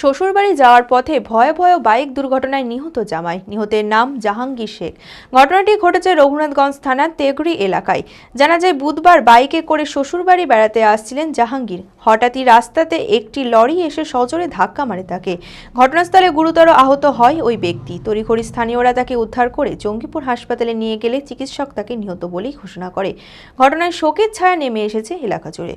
শ্বশুরবাড়ি যাওয়ার পথে ভয়ে ভয়ে বাইক দুর্ঘটনায় নিহত জামাই। নিহতের নাম জাহাঙ্গীর শেখ। ঘটনাটি ঘটেছে রঘুনাথগঞ্জ থানার তেগড়ি এলাকায়। জানা যায়, বুধবার বাইকে করে শ্বশুরবাড়ি বেড়াতে আসছিলেন জাহাঙ্গীর। হঠাৎই রাস্তাতে একটি লরি এসে সজোরে ধাক্কা মারে তাকে। ঘটনাস্থলে গুরুতর আহত হয় ওই ব্যক্তি। তড়িঘড়ি স্থানীয়রা তাকে উদ্ধার করে জঙ্গিপুর হাসপাতালে নিয়ে গেলে চিকিৎসক তাকে নিহত বলেই ঘোষণা করে। ঘটনায় শোকের ছায়া নেমে এসেছে এলাকা জুড়ে।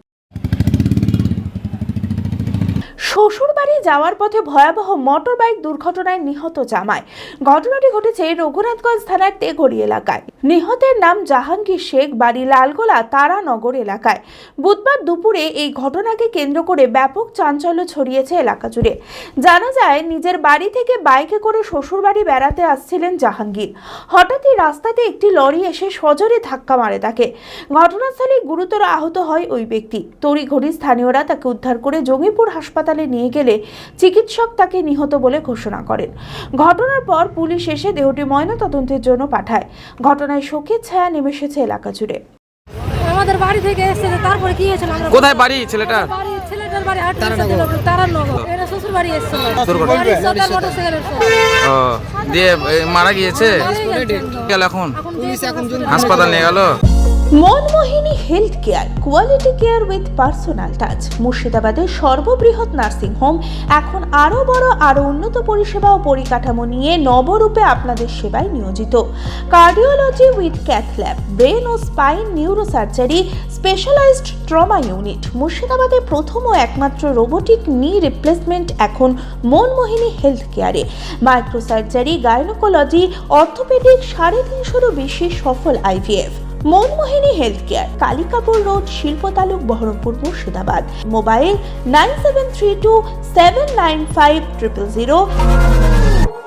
শ্বশুরবাড়ি যাওয়ার পথে ভয়াবহ মোটর বাইক দুর্ঘটনায় নিহত জামাই। ঘটনাটি ঘটেছে রঘুনাথগঞ্জ থানার তেগড়ি এলাকায়। নিহতের নাম জাহাঙ্গীর শেখ, বাড়ি লালগোলা, তারানগর এলাকায়। বুধবার দুপুরে এই ঘটনাকে কেন্দ্র করে ব্যাপক চাঞ্চল্য ছড়িয়েছে এলাকা জুড়ে। জানা যায়, নিজের বাড়ি থেকে বাইকে করে শ্বশুরবাড়ি বেড়াতে আসছিলেন জাহাঙ্গীর। হঠাৎই রাস্তাতে একটি লরি এসে সজোরে ধাক্কা মারে তাকে। ঘটনাস্থলে গুরুতর আহত হয় ওই ব্যক্তি। তড়িঘড়ি স্থানীয়রা তাকে উদ্ধার করে জঙ্গিপুর হাসপাতালে নিয়ে গেলে চিকিৎসক তাকে নিহত বলে ঘোষণা করেন। ঘটনার পর পুলিশ এসে দেহটি ময়নাতদন্তের জন্য পাঠায়। ঘটনায় শোকের ছায়া নেমে এসেছে এলাকা জুড়ে। আমাদের বাড়ি থেকে এসেছে তারপরে কি হয়েছিল আমরা কোথায় বাড়ি ছেলেটা? বাড়ি ছেলেটার বাড়ি হাট তারানগর। এরা শ্বশুর বাড়ি এসেছিল। বাড়ি। গাড়ি সকাল ও দিয়ে মারা গিয়েছে? গেল এখন? হাসপাতাল নিয়ে গেল? Manmohini health care quality care with personal touch মুর্শিদাবাদের সর্ববৃহৎ নার্সিং হোম এখন আরও বড় আরও উন্নত পরিষেবা ও পরিকাঠামো নিয়ে নবরূপে আপনাদের সেবায় নিয়োজিত। Cardiology with cath lab brain O spine neurosurgery specialised trauma unit মুর্শিদাবাদের প্রথম ও একমাত্র রোবোটিক নি রিপ্লেসমেন্ট এখন মনমোহিনী হেলথ কেয়ারে মাইক্রোসার্জারি গাইনোকোলজি অর্থোপেডিক সাড়ে তিনশোরও বেশি সফল IVF Manmohini health care Kalikapur road, শিল্প তালুক, Baharampur, Murshidabad. Mobile nine seven three two seven nine five triple zero.